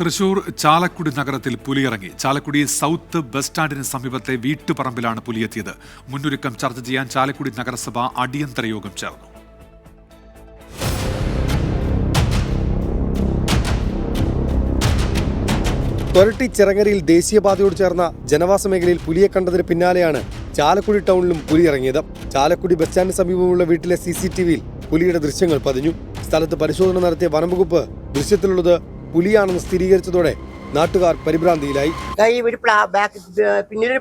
തൃശൂർ ചാലക്കുടി നഗരത്തിൽ പുലിയിറങ്ങി. Chalakudy south bus സ്റ്റാൻഡിന് സമീപത്തെ വീട്ടുപറമ്പിലാണ് പുലിയെത്തിയത്. മുന്നൊരുക്കം ചർച്ച ചെയ്യാൻ ചാലക്കുടി നഗരസഭ അടിയന്തര യോഗം ചേർന്നു. തൊരട്ടി ചിറങ്ങരയിൽ ദേശീയപാതയോട് ചേർന്ന ജനവാസ മേഖലയിൽ പുലിയെ കണ്ടതിന് പിന്നാലെയാണ് ചാലക്കുടി ടൗണിലും പുലി ഇറങ്ങിയത്. ചാലക്കുടി ബസ് സ്റ്റാൻഡിന് സമീപമുള്ള വീട്ടിലെ സി പുലിയുടെ ദൃശ്യങ്ങൾ പതിഞ്ഞു. സ്ഥലത്ത് പരിശോധന നടത്തിയ വനംവകുപ്പ് ദൃശ്യത്തിലുള്ളത് പുലിയാണെന്ന് സ്ഥിരീകരിച്ചതോടെ നാട്ടുകാർ പരിഭ്രാന്തിയിലായി. ഈ ഒരു പ്ലാ ബാക്ക്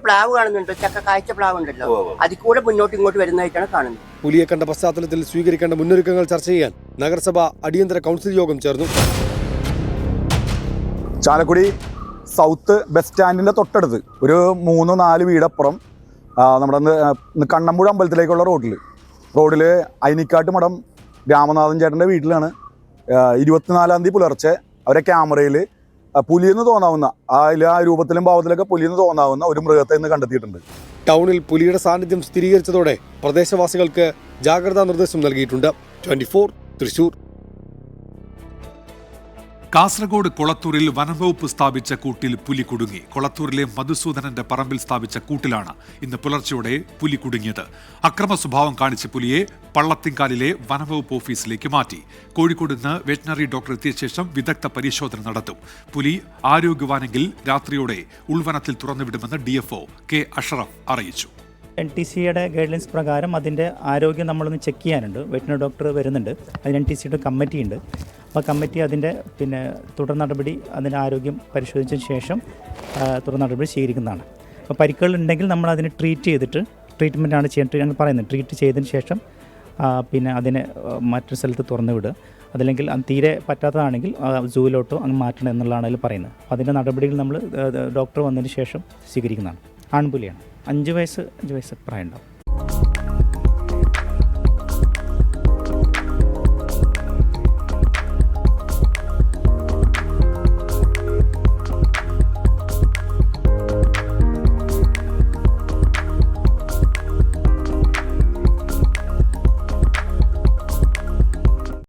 പ്ലാവ് കാണുന്നുണ്ട് ചക്ക കാഴ്ച പ്ലാവ് ഉണ്ടല്ലോ അതിൽ കൂടെ മുന്നോട്ട് ഇങ്ങോട്ട് വരുന്നതായിട്ടാണ് കാണുന്നത്. പുലിയെ കണ്ട പശ്ചാത്തലത്തിൽ സ്വീകരിക്കേണ്ട മുന്നൊരുക്കങ്ങൾ ചർച്ച ചെയ്യാൻ നഗരസഭ അടിയന്തര കൗൺസിൽ യോഗം ചേർന്നു. ചാലക്കുടി സൗത്ത് ബസ് സ്റ്റാൻഡിന്റെ തൊട്ടടുത്ത് ഒരു മൂന്ന് നാല് വീടപ്പുറം നമ്മുടെ കണ്ണമ്പുഴ അമ്പലത്തിലേക്കുള്ള റോഡിൽ റോഡിൽ അയിനിക്കാട്ട് മഠം രാമനാഥൻ ചേട്ടന്റെ വീട്ടിലാണ് ആ, ഇരുപത്തിനാലാം തീയതി പുലർച്ചെ അവരെ ക്യാമറയിൽ പുലിയെന്ന് തോന്നാവുന്ന അതിൽ ആ രൂപത്തിലും ഭാവത്തിലൊക്കെ പുലിയെന്ന് തോന്നാവുന്ന ഒരു മൃഗത്തെ ഇന്ന് കണ്ടെത്തിയിട്ടുണ്ട്. ടൗണിൽ പുലിയുടെ സാന്നിധ്യം സ്ഥിരീകരിച്ചതോടെ പ്രദേശവാസികൾക്ക് ജാഗ്രതാ നിർദ്ദേശം നൽകിയിട്ടുണ്ട്. ട്വന്റി തൃശൂർ. കാസർഗോഡ് കൊളത്തൂരിൽ വനംവകുപ്പ് സ്ഥാപിച്ച കൂട്ടിൽ പുലി കുടുങ്ങി. കൊളത്തൂരിലെ മധുസൂദനന്റെ പറമ്പിൽ സ്ഥാപിച്ച കൂട്ടിലാണ് ഇന്ന് പുലർച്ചെയോടെ പുലി കുടുങ്ങിയത്. അക്രമ സ്വഭാവം കാണിച്ച പുലിയെ പള്ളത്തിങ്കാലിലെ വനംവകുപ്പ് ഓഫീസിലേക്ക് മാറ്റി. കോഴിക്കോട് നിന്ന് വെറ്റിനറി ഡോക്ടർ എത്തിയ ശേഷം വിദഗ്ധ പരിശോധന നടത്തും. പുലി ആരോഗ്യവാനെങ്കിൽ രാത്രിയോടെ ഉൾവനത്തിൽ തുറന്നുവിടുമെന്ന് ഡിഎഫ്ഒ കെ അഷറഫ് അറിയിച്ചു. എൻ ടി സിയുടെ ഗൈഡ്ലൈൻസ് പ്രകാരം അതിന്റെ ആരോഗ്യം നമ്മളൊന്ന് ചെക്ക് ചെയ്യാനുണ്ട്. വെറ്റിനറി ഡോക്ടർ വരുന്നുണ്ട്. അതിന് എൻ ടി സിയുടെ കമ്മിറ്റി ഉണ്ട് അപ്പോൾ കമ്മിറ്റി അതിന്റെ പിന്നെ തുടർ നടപടി അതിന്റെ ആരോഗ്യം പരിശോധിച്ചതിന് ശേഷം തുടർ നടപടി സ്വീകരിക്കുന്നതാണ്. അപ്പോൾ പരിക്കുകളുണ്ടെങ്കിൽ നമ്മൾ അതിനെ ട്രീറ്റ് ചെയ്തിട്ട് ട്രീറ്റ്മെന്റാണ് ചെയ്യേണ്ടത്. ഞങ്ങൾ പറയുന്നത് ട്രീറ്റ് ചെയ്തതിന് ശേഷം പിന്നെ അതിനെ മറ്റൊരു സ്ഥലത്ത് തുറന്നു വിടുക. അതല്ലെങ്കിൽ അത് തീരെ പറ്റാത്തതാണെങ്കിൽ സൂവിലോട്ടോ അങ്ങ് മാറ്റണം എന്നുള്ളതാണ് അതിൽ പറയുന്നത് അതിന്റെ നടപടികൾ നമ്മൾ ഡോക്ടർ വന്നതിന് ശേഷം സ്വീകരിക്കുന്നതാണ്. ആൺപുലിയാണ്. അഞ്ച് വയസ്സ് അഞ്ച് വയസ്സ് പ്രായം ഉണ്ടാവും.